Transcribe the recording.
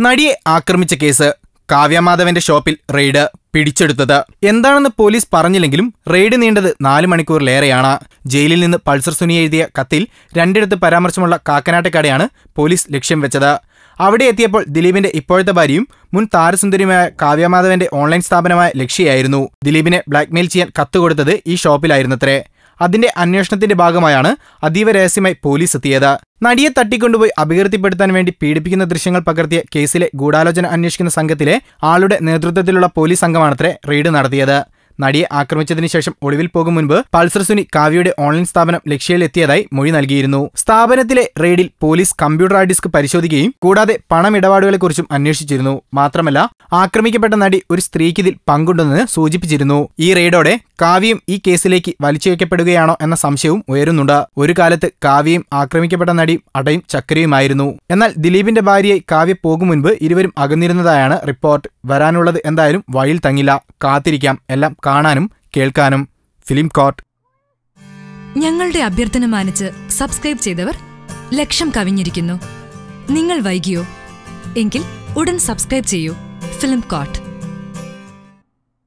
നടിയെ ആക്രമിച്ച കേസ് കാവ്യമാധവന്റെ ഷോപ്പിൽ റെയ്ഡ് പിടിച്ചെടുത്തത്. എന്താണെന്ന് പോലീസ് പറഞ്ഞില്ലെങ്കിലും റെയ്ഡ് നീണ്ടത് നാല് മണിക്കൂറിലേറെയാണ്. ജയിലിൽ നിന്ന് പൾസർ സുനി എഴുതിയ കത്തിൽ രണ്ടിടത്ത് പരാമർശമുള്ള കാക്കനാട്ടക്കാടെയാണ് പോലീസ് ലക്ഷ്യം വെച്ചത്. അവിടെ എത്തിയപ്പോൾ ദിലീപിന്റെ ഇപ്പോഴത്തെ ഭാര്യയും മുൻ താരസുന്ദരിയുമായ കാവ്യമാധവന്റെ ഓൺലൈൻ സ്ഥാപനമായ ലക്ഷ്യയായിരുന്നു ദിലീപിനെ ബ്ലാക്ക്മെയിൽ ചെയ്യാൻ കത്ത് കൊടുത്തത് ഈ ഷോപ്പിലായിരുന്നത്രേ. അതിന്റെ അന്വേഷണത്തിന്റെ ഭാഗമായാണ് അതീവ രഹസ്യമായി പോലീസ് എത്തിയത്. നടിയെ തട്ടിക്കൊണ്ടുപോയി അപകീർത്തിപ്പെടുത്താൻ വേണ്ടി പീഡിപ്പിക്കുന്ന ദൃശ്യങ്ങൾ പകർത്തിയ കേസിലെ ഗൂഢാലോചന അന്വേഷിക്കുന്ന സംഘത്തിലെ ആളുടെ നേതൃത്വത്തിലുള്ള പോലീസ് സംഘമാണത്രേ റെയ്ഡ് നടത്തിയത്. നടിയെ ആക്രമിച്ചതിന് ശേഷം ഒളിവിൽ പോകും മുൻപ് പൾസർ സുനി കാവ്യയുടെ ഓൺലൈൻ സ്ഥാപനം ലക്ഷ്യയിലെത്തിയതായി മൊഴി നൽകിയിരുന്നു. സ്ഥാപനത്തിലെ റെയ്ഡിൽ പോലീസ് കമ്പ്യൂട്ടർ ഹാർഡ് ഡിസ്ക് പരിശോധിക്കുകയും കൂടാതെ പണമിടപാടുകളെക്കുറിച്ചും അന്വേഷിച്ചിരുന്നു. മാത്രമല്ല ആക്രമിക്കപ്പെട്ട നടി ഒരു സ്ത്രീക്ക് ഇതിൽ പങ്കുണ്ടെന്ന് സൂചിപ്പിച്ചിരുന്നു. ഈ റെയ്ഡോടെ കാവ്യയും ഈ കേസിലേക്ക് വലിച്ചുവെക്കപ്പെടുകയാണോ എന്ന സംശയവും ഉയരുന്നുണ്ട്. ഒരു കാലത്ത് കാവ്യയും ആക്രമിക്കപ്പെട്ട നടിയും അടയും ചക്കരയുമായിരുന്നു. എന്നാൽ ദിലീപിന്റെ ഭാര്യയായി കാവ്യ പോകും മുൻപ് ഇരുവരും അകന്നിരുന്നതായാണ് റിപ്പോർട്ട്. വരാനുള്ളത് എന്തായാലും വഴിയിൽ തങ്ങില്ല. കാത്തിരിക്കാം. എല്ലാം കാണാനും കേൾക്കാനും. Film court. ഞങ്ങളുടെ അഭ്യർത്ഥന മാനിച്ച് സബ്സ്ക്രൈബ് ചെയ്തവർ ലക്ഷം കവിഞ്ഞിരിക്കുന്നു. നിങ്ങൾ വൈകിയോ? എങ്കിൽ ഉടൻ സബ്സ്ക്രൈബ് ചെയ്യൂ. Film coat